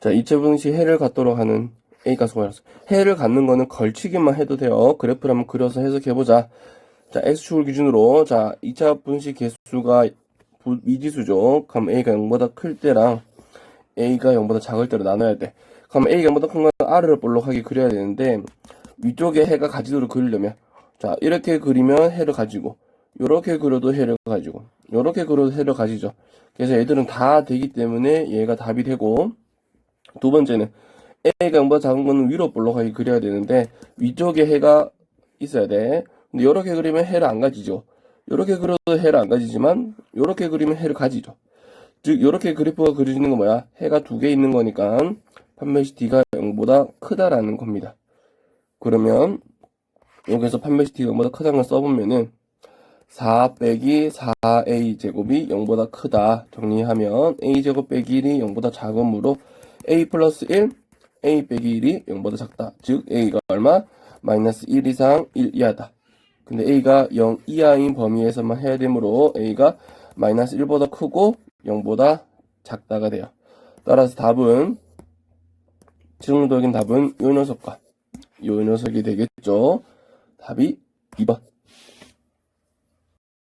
자, 이체분식 해를 갖도록 하는 A 가수가 나왔어. 해를 갖는 거는 걸치기만 해도 돼요. 그래프를 한번 그려서 해석해보자. 자, X축을 기준으로, 자, 2차 분식 개수가 부- 미지수죠. 그럼 A가 0보다 클 때랑 A가 0보다 작을 때로 나눠야 돼. 그럼 A가 0보다 큰 건 R을 볼록하게 그려야 되는데, 위쪽에 해가 가지도록 그리려면, 자, 이렇게 그리면 해를 가지고, 요렇게 그려도 해를 가지고, 요렇게 그려도 해를 가지죠. 그래서 얘들은 다 되기 때문에 얘가 답이 되고, 두 번째는, A가 0보다 작은 거는 위로 볼록하게 그려야 되는데, 위쪽에 해가 있어야 돼. 근데 요렇게 그리면 해를 안 가지죠. 요렇게 그려도 해를 안 가지지만, 요렇게 그리면 해를 가지죠. 즉, 요렇게 그래프가 그려지는 건 뭐야? 해가 두 개 있는 거니까, 판매시 D가 0보다 크다라는 겁니다. 그러면, 여기서 판매시 D가 0보다 크다는 걸 써보면은, 4 빼기 4a 제곱이 0보다 크다 정리하면 a 제곱 빼기 1이 0보다 작으므로 a 플러스 1 a 빼기 1이 0보다 작다. 즉 a가 얼마? 마이너스 1 이상 1 이하다. 근데 a가 0 이하인 범위에서만 해야 되므로 a가 마이너스 1보다 크고 0보다 작다가 돼요. 따라서 답은 최종적인 답은 요 녀석과 요 녀석이 되겠죠? 답이 2번